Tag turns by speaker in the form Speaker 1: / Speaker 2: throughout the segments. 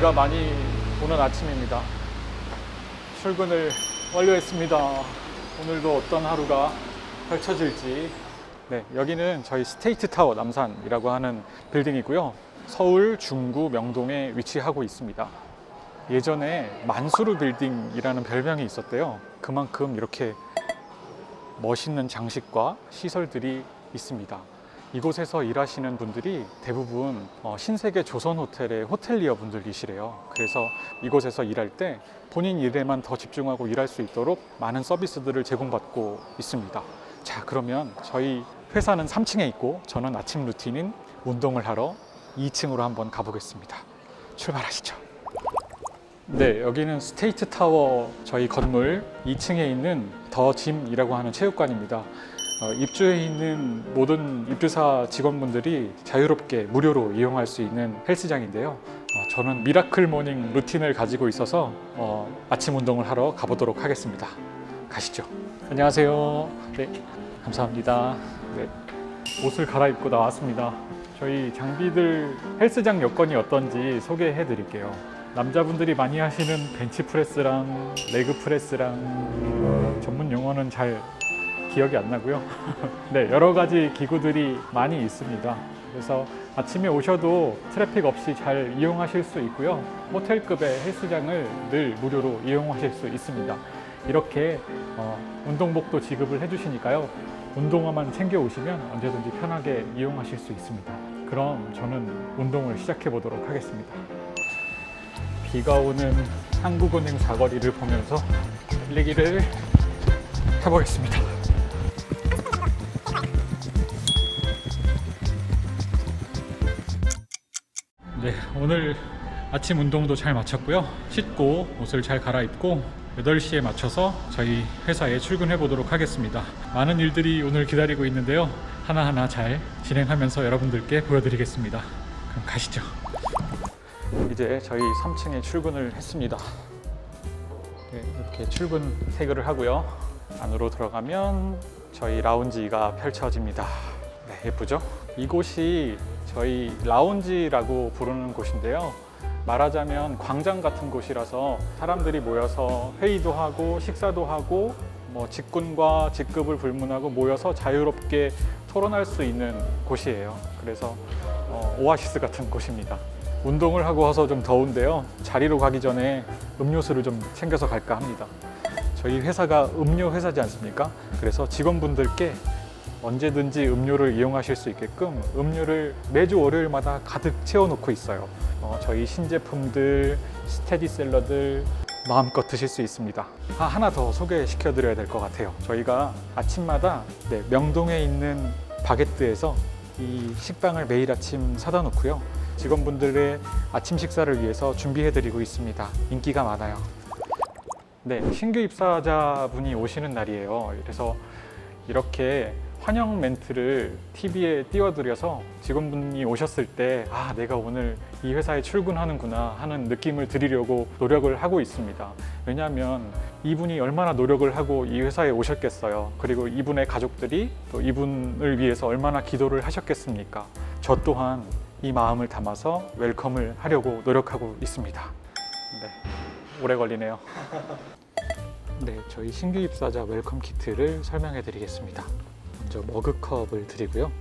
Speaker 1: 비가 많이 오는 아침입니다. 출근을 완료했습니다. 오늘도 어떤 하루가 펼쳐질지. 네, 여기는 저희 스테이트 타워 남산이라고 하는 빌딩이고요. 서울 중구 명동에 위치하고 있습니다. 예전에 만수르 빌딩이라는 별명이 있었대요. 그만큼 이렇게 멋있는 장식과 시설들이 있습니다. 이곳에서 일하시는 분들이 대부분 어, 신세계 조선 호텔의 호텔리어 분들이시래요. 그래서 이곳에서 일할 때 본인 일에만 더 집중하고 일할 수 있도록 많은 서비스들을 제공받고 있습니다. 자, 그러면 저희 회사는 3층에 있고 저는 아침 루틴인 운동을 하러 2층으로 한번 가보겠습니다. 출발하시죠. 네, 여기는 스테이트 타워 저희 건물 2층에 있는 더 짐이라고 하는 체육관입니다. 어, 입주해 있는 모든 입주사 직원분들이 자유롭게 무료로 이용할 수 있는 헬스장인데요. 어, 저는 미라클 모닝 루틴을 가지고 있어서 어, 아침 운동을 하러 가보도록 하겠습니다. 가시죠. 안녕하세요. 네, 감사합니다. 네, 옷을 갈아입고 나왔습니다. 저희 장비들 헬스장 여건이 어떤지 소개해 드릴게요. 남자분들이 많이 하시는 벤치프레스랑 레그프레스랑 전문 용어는 잘 기억이 안 나고요. 네, 여러 가지 기구들이 많이 있습니다. 그래서 아침에 오셔도 트래픽 없이 잘 이용하실 수 있고요. 호텔급의 헬스장을 늘 무료로 이용하실 수 있습니다. 이렇게 어, 운동복도 지급을 해주시니까요. 운동화만 챙겨 오시면 언제든지 편하게 이용하실 수 있습니다. 그럼 저는 운동을 시작해 보도록 하겠습니다. 비가 오는 한국은행 사거리를 보면서 달리기를 해보겠습니다. 오늘 아침 운동도 잘 마쳤고요. 씻고 옷을 잘 갈아입고 8시에 맞춰서 저희 회사에 출근해 보도록 하겠습니다. 많은 일들이 오늘 기다리고 있는데요. 하나하나 잘 진행하면서 여러분들께 보여드리겠습니다. 그럼 가시죠. 이제 저희 3층에 출근을 했습니다. 네, 이렇게 출근 태그를 하고요. 안으로 들어가면 저희 라운지가 펼쳐집니다. 네, 예쁘죠? 이곳이 저희 라운지라고 부르는 곳인데요. 말하자면 광장 같은 곳이라서 사람들이 모여서 회의도 하고 식사도 하고 뭐 직군과 직급을 불문하고 모여서 자유롭게 토론할 수 있는 곳이에요. 그래서 어, 오아시스 같은 곳입니다. 운동을 하고 와서 좀 더운데요. 자리로 가기 전에 음료수를 좀 챙겨서 갈까 합니다. 저희 회사가 음료 회사지 않습니까? 그래서 직원분들께 언제든지 음료를 이용하실 수 있게끔 음료를 매주 월요일마다 가득 채워놓고 있어요. 어, 저희 신제품들, 스테디셀러들 마음껏 드실 수 있습니다. 아, 하나 더 소개시켜 드려야 될 것 같아요. 저희가 아침마다 네, 명동에 있는 바게트에서 이 식빵을 매일 아침 사다 놓고요. 직원분들의 아침 식사를 위해서 준비해 드리고 있습니다. 인기가 많아요. 네, 신규 입사자분이 오시는 날이에요. 그래서 이렇게 환영 멘트를 TV에 띄워드려서 직원분이 오셨을 때, 아, 내가 오늘 이 회사에 출근하는구나 하는 느낌을 드리려고 노력을 하고 있습니다. 왜냐하면 이분이 얼마나 노력을 하고 이 회사에 오셨겠어요. 그리고 이분의 가족들이 또 이분을 위해서 얼마나 기도를 하셨겠습니까? 저 또한 이 마음을 담아서 웰컴을 하려고 노력하고 있습니다. 네, 오래 걸리네요. 네, 저희 신규 입사자 웰컴 키트를 설명해 드리겠습니다. 먼저 머그컵을 드리고요.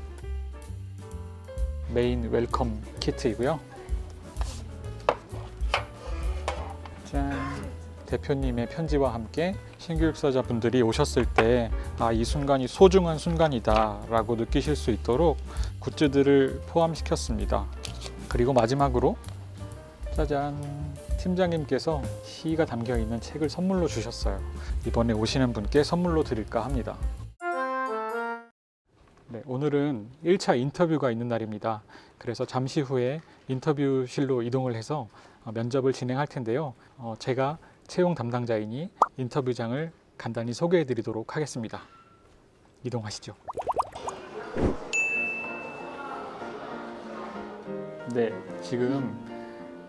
Speaker 1: 메인 웰컴 키트이고요. 짠. 대표님의 편지와 함께 신규 입사자 분들이 오셨을 때, 아, 이 순간이 소중한 순간이다 라고 느끼실 수 있도록 굿즈들을 포함시켰습니다. 그리고 마지막으로, 짜잔. 팀장님께서 시가 담겨 있는 책을 선물로 주셨어요. 이번에 오시는 분께 선물로 드릴까 합니다. 네, 오늘은 1차 인터뷰가 있는 날입니다. 그래서 잠시 후에 인터뷰실로 이동을 해서 어, 면접을 진행할 텐데요. 어, 제가 채용 담당자이니 인터뷰장을 간단히 소개해 드리도록 하겠습니다. 이동하시죠. 네, 지금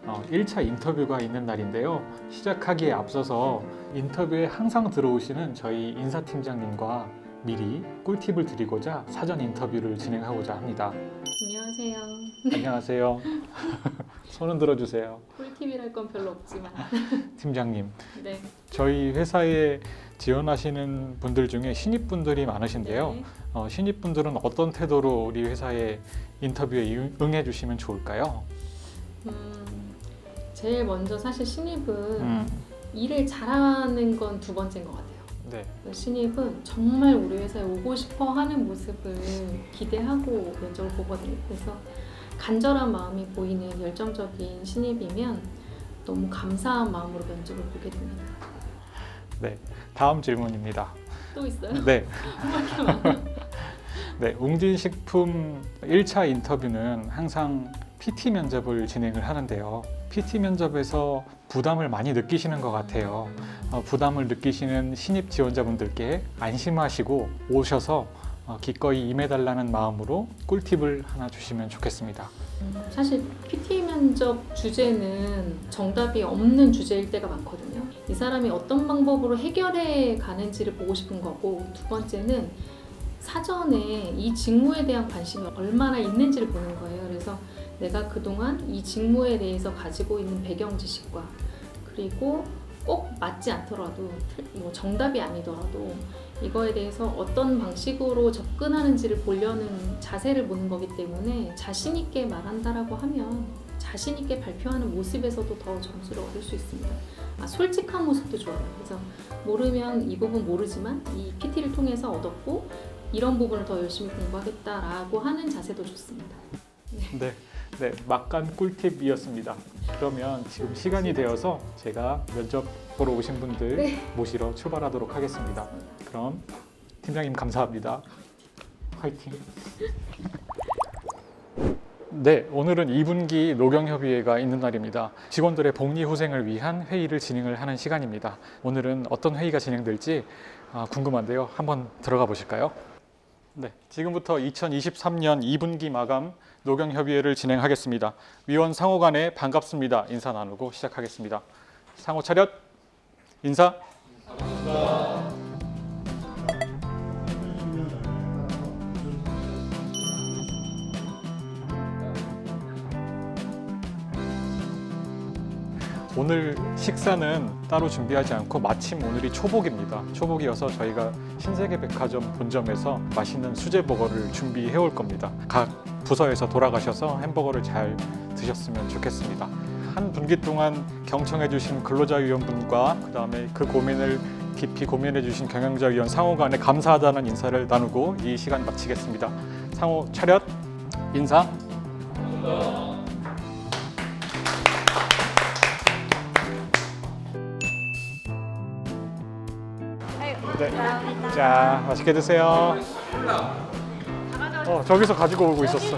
Speaker 1: 어, 1차 인터뷰가 있는 날인데요. 시작하기에 앞서서 인터뷰에 항상 들어오시는 저희 인사팀장님과 미리 꿀팁을 드리고자 사전 인터뷰를 진행하고자 합니다.
Speaker 2: 안녕하세요.
Speaker 1: 안녕하세요. 손은 들어주세요.
Speaker 2: 꿀팁이랄 건 별로 없지만
Speaker 1: 팀장님,
Speaker 2: 네.
Speaker 1: 저희 회사에 지원하시는 분들 중에 신입분들이 많으신데요.
Speaker 2: 네.
Speaker 1: 어, 신입분들은 어떤 태도로 우리 회사에 인터뷰에 응- 응해 주시면 좋을까요?
Speaker 2: 음, 제일 먼저 사실 신입은
Speaker 1: 음,
Speaker 2: 일을 잘하는 건 두 번째인 것 같아요.
Speaker 1: 네,
Speaker 2: 신입은 정말 우리 회사에 오고 싶어 하는 모습을 기대하고 면접을 보거든요. 그래서 간절한 마음이 보이는 열정적인 신입이면 너무 감사한 마음으로 면접을 보게 됩니다.
Speaker 1: 네. 다음 질문입니다.
Speaker 2: 또 있어요?
Speaker 1: 네. 네, 웅진식품 1차 인터뷰는 항상 PT 면접을 진행을 하는데요. PT 면접에서 부담을 많이 느끼시는 것 같아요. 어, 부담을 느끼시는 신입 지원자분들께 안심하시고 오셔서 어, 기꺼이 임해달라는 마음으로 꿀팁을 하나 주시면 좋겠습니다.
Speaker 2: 음, 사실 PT 면접 주제는 정답이 없는 주제일 때가 많거든요. 이 사람이 어떤 방법으로 해결해 가는지를 보고 싶은 거고 두 번째는 사전에 이 직무에 대한 관심이 얼마나 있는지를 보는 거예요. 그래서 내가 그동안 이 직무에 대해서 가지고 있는 배경 지식과 그리고 꼭 맞지 않더라도 틀- 뭐 정답이 아니더라도 이거에 대해서 어떤 방식으로 접근하는지를 보려는 자세를 보는 거기 때문에 자신 있게 말한다라고 하면 자신 있게 발표하는 모습에서도 더 점수를 얻을 수 있습니다. 아, 솔직한 모습도 좋아요. 그래서 모르면 이 부분 모르지만 이 PT를 통해서 얻었고 이런 부분을 더 열심히 공부하겠다라고 하는 자세도 좋습니다.
Speaker 1: 네, 네, 막간 꿀팁이었습니다. 그러면 지금 시간이 되어서 제가 면접 보러 오신 분들
Speaker 2: 네.
Speaker 1: 모시러 출발하도록 하겠습니다. 그럼 팀장님 감사합니다. 화이팅. 네, 오늘은 2분기 노경협의회가 있는 날입니다. 직원들의 복리 후생을 위한 회의를 진행을 하는 시간입니다. 오늘은 어떤 회의가 진행될지 아, 궁금한데요. 한번 들어가 보실까요? 네, 지금부터 2023년 2분기 마감 노경협의회를 진행하겠습니다. 위원 상호 간에 반갑습니다. 인사 나누고 시작하겠습니다. 상호 차렷 인사. 오늘 식사는 따로 준비하지 않고 마침 오늘이 초복입니다. 초복이어서 저희가 신세계 백화점 본점에서 맛있는 수제버거를 준비해 올 겁니다. 각 부서에서 돌아가셔서 햄버거를 잘 드셨으면 좋겠습니다. 한 분기 동안 경청해 주신 근로자위원분과 그다음에 그 고민을 깊이 고민해 주신 경영자위원 상호 간에 감사하다는 인사를 나누고 이 시간 마치겠습니다. 상호 차렷 인사. 네. 자, 맛있게 드세요. 어, 저기서 가지고 오고 있었어.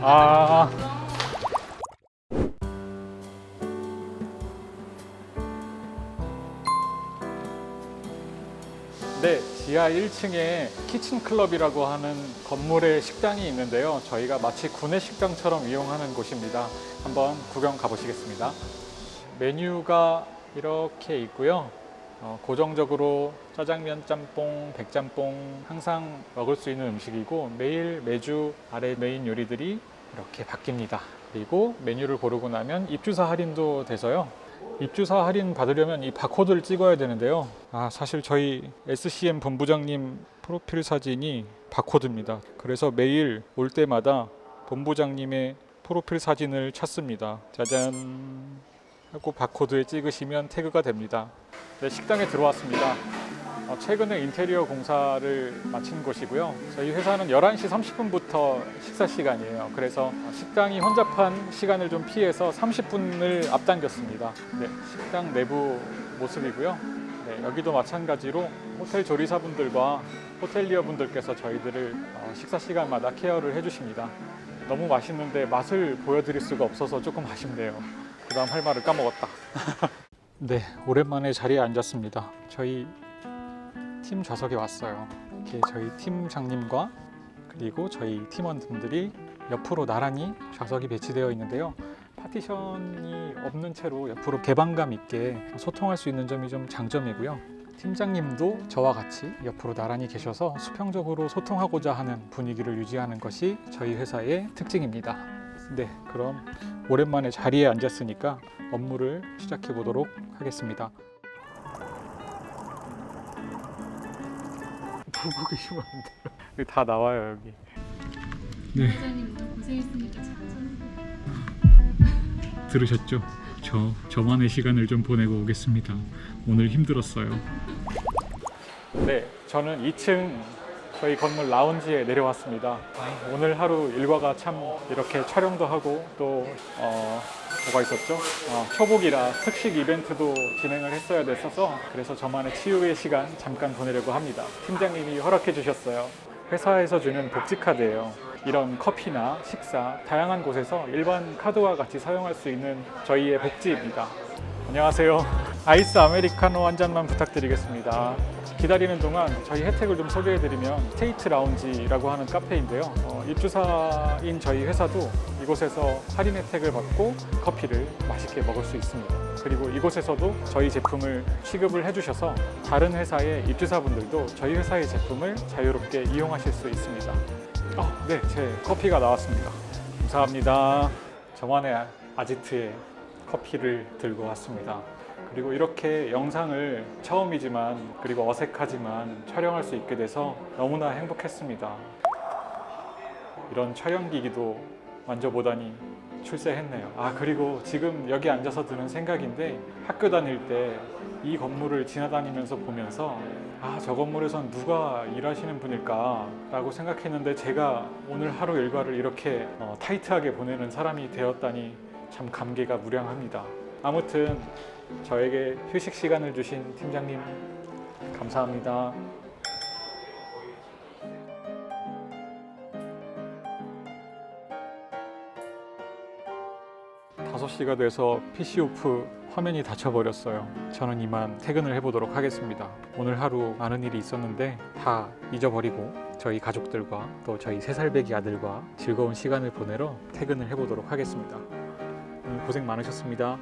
Speaker 1: 아. 네, 지하 1층에 키친 클럽이라고 하는 건물에 식당이 있는데요. 저희가 마치 구내 식당처럼 이용하는 곳입니다. 한번 구경 가보시겠습니다. 메뉴가 이렇게 있고요. 어, 고정적으로 짜장면, 짬뽕, 백짬뽕 항상 먹을 수 있는 음식이고 매일 매주 아래 메인 요리들이 이렇게 바뀝니다. 그리고 메뉴를 고르고 나면 입주사 할인도 돼서요. 입주사 할인 받으려면 이 바코드를 찍어야 되는데요. 아, 사실 저희 SCM 본부장님 프로필 사진이 바코드입니다. 그래서 매일 올 때마다 본부장님의 프로필 사진을 찾습니다. 짜잔. 하고 바코드에 찍으시면 태그가 됩니다. 네, 식당에 들어왔습니다. 어, 최근에 인테리어 공사를 마친 곳이고요. 저희 회사는 11시 30분부터 식사 시간이에요. 그래서 식당이 혼잡한 시간을 좀 피해서 30분을 앞당겼습니다. 네, 식당 내부 모습이고요. 네, 여기도 마찬가지로 호텔 조리사분들과 호텔리어 분들께서 저희들을 어, 식사 시간마다 케어를 해주십니다. 너무 맛있는데 맛을 보여드릴 수가 없어서 조금 아쉽네요. 그 다음 할 말을 까먹었다. 네, 오랜만에 자리에 앉았습니다. 저희 팀 좌석에 왔어요. 이렇게 저희 팀장님과 그리고 저희 팀원분들이 옆으로 나란히 좌석이 배치되어 있는데요. 파티션이 없는 채로 옆으로 개방감 있게 소통할 수 있는 점이 좀 장점이고요. 팀장님도 저와 같이 옆으로 나란히 계셔서 수평적으로 소통하고자 하는 분위기를 유지하는 것이 저희 회사의 특징입니다. 네, 그럼 오랜만에 자리에 앉았으니까 업무를 시작해 보도록 하겠습니다. 보고 계시면 안 돼요. 여기 다 나와요 여기. 네,
Speaker 2: 회장님 오늘.
Speaker 1: 들으셨죠? 저 저만의 시간을 좀 보내고 오겠습니다. 오늘 힘들었어요. 네, 저는 2층 저희 건물 라운지에 내려왔습니다. 아, 오늘 하루 일과가 참 이렇게 촬영도 하고 또 어, 뭐가 있었죠? 어, 초복이라 특식 이벤트도 진행을 했어야 됐어서 그래서 저만의 치유의 시간 잠깐 보내려고 합니다. 팀장님이 허락해 주셨어요. 회사에서 주는 복지 카드예요. 이런 커피나 식사 다양한 곳에서 일반 카드와 같이 사용할 수 있는 저희의 복지입니다. 안녕하세요. 아이스 아메리카노 한 잔만 부탁드리겠습니다. 기다리는 동안 저희 혜택을 좀 소개해드리면 스테이트 라운지라고 하는 카페인데요. 어, 입주사인 저희 회사도 이곳에서 할인 혜택을 받고 커피를 맛있게 먹을 수 있습니다. 그리고 이곳에서도 저희 제품을 취급을 해주셔서 다른 회사의 입주사분들도 저희 회사의 제품을 자유롭게 이용하실 수 있습니다. 어, 네, 제 커피가 나왔습니다. 감사합니다. 저만의 아지트에 커피를 들고 왔습니다. 그리고 이렇게 영상을 처음이지만 그리고 어색하지만 촬영할 수 있게 돼서 너무나 행복했습니다. 이런 촬영기기도 만져보다니 출세했네요. 아 그리고 지금 여기 앉아서 드는 생각인데 학교 다닐 때 이 건물을 지나다니면서 보면서 아 저 건물에선 누가 일하시는 분일까 라고 생각했는데 제가 오늘 하루 일과를 이렇게 어, 타이트하게 보내는 사람이 되었다니 참 감개가 무량합니다. 아무튼 저에게 휴식 시간을 주신 팀장님 감사합니다. 5시가 돼서 PC 오프 화면이 닫혀버렸어요. 저는 이만 퇴근을 해보도록 하겠습니다. 오늘 하루 많은 일이 있었는데 다 잊어버리고 저희 가족들과 또 저희 세살배기 아들과 즐거운 시간을 보내러 퇴근을 해보도록 하겠습니다. 오늘 고생 많으셨습니다.